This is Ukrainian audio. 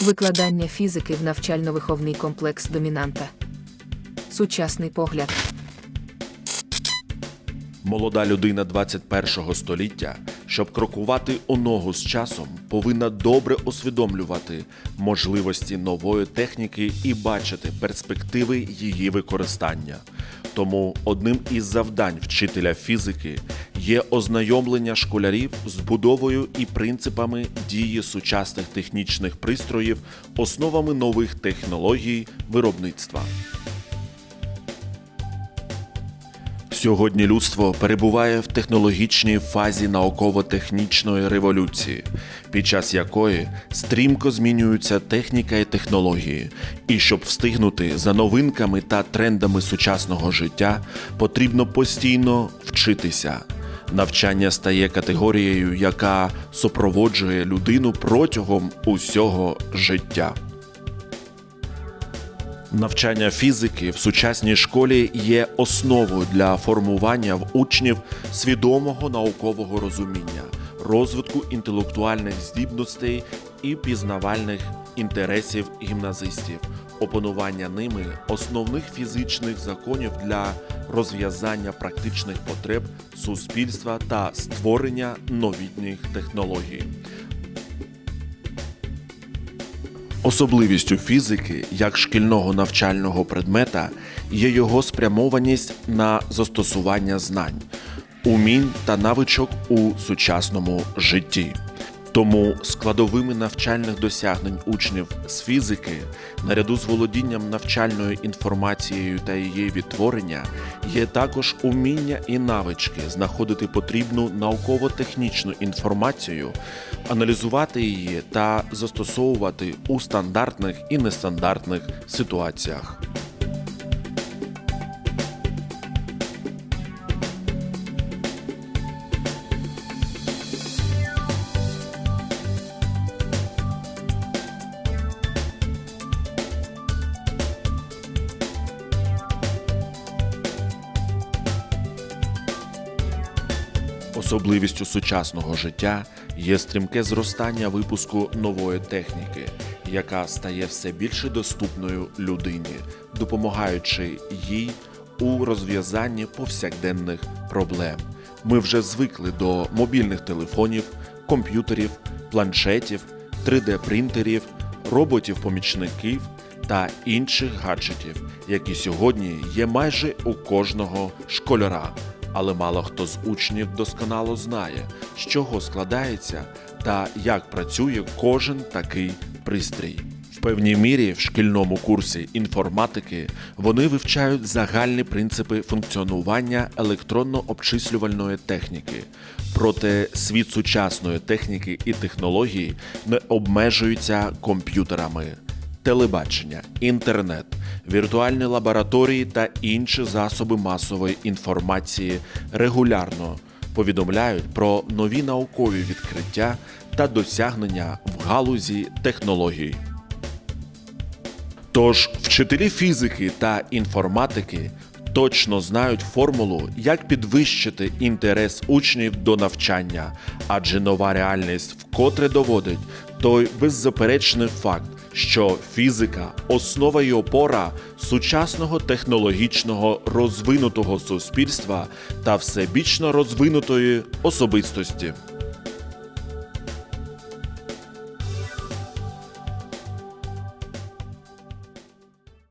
Викладання фізики в навчально-виховний комплекс домінанта. Сучасний погляд. Молода людина 21-го століття, щоб крокувати у ногу з часом, повинна добре усвідомлювати можливості нової техніки і бачити перспективи її використання. Тому одним із завдань вчителя фізики є ознайомлення школярів з будовою і принципами дії сучасних технічних пристроїв, основами нових технологій виробництва. Сьогодні людство перебуває в технологічній фазі науково-технічної революції, під час якої стрімко змінюються техніка і технології. І щоб встигнути за новинками та трендами сучасного життя, потрібно постійно вчитися. Навчання стає категорією, яка супроводжує людину протягом усього життя. Навчання фізики в сучасній школі є основою для формування в учнів свідомого наукового розуміння, розвитку інтелектуальних здібностей і пізнавальних інтересів гімназистів, опанування ними основних фізичних законів для розв'язання практичних потреб суспільства та створення новітніх технологій. Особливістю фізики як шкільного навчального предмета є його спрямованість на застосування знань, умінь та навичок у сучасному житті. Тому складовими навчальних досягнень учнів з фізики, наряду з володінням навчальною інформацією та її відтворення, є також уміння і навички знаходити потрібну науково-технічну інформацію, аналізувати її та застосовувати у стандартних і нестандартних ситуаціях. Особливістю сучасного життя є стрімке зростання випуску нової техніки, яка стає все більше доступною людині, допомагаючи їй у розв'язанні повсякденних проблем. Ми вже звикли до мобільних телефонів, комп'ютерів, планшетів, 3D-принтерів, роботів-помічників та інших гаджетів, які сьогодні є майже у кожного школяра. Але мало хто з учнів досконало знає, з чого складається та як працює кожен такий пристрій. В певній мірі в шкільному курсі інформатики вони вивчають загальні принципи функціонування електронно-обчислювальної техніки. Проте світ сучасної техніки і технологій не обмежується комп'ютерами телебачення, інтернет, віртуальні лабораторії та інші засоби масової інформації регулярно повідомляють про нові наукові відкриття та досягнення в галузі технологій. Тож вчителі фізики та інформатики точно знають формулу, як підвищити інтерес учнів до навчання, адже нова реальність вкотре доводить той беззаперечний факт, що фізика основа і опора сучасного технологічного розвинутого суспільства та всебічно розвинутої особистості.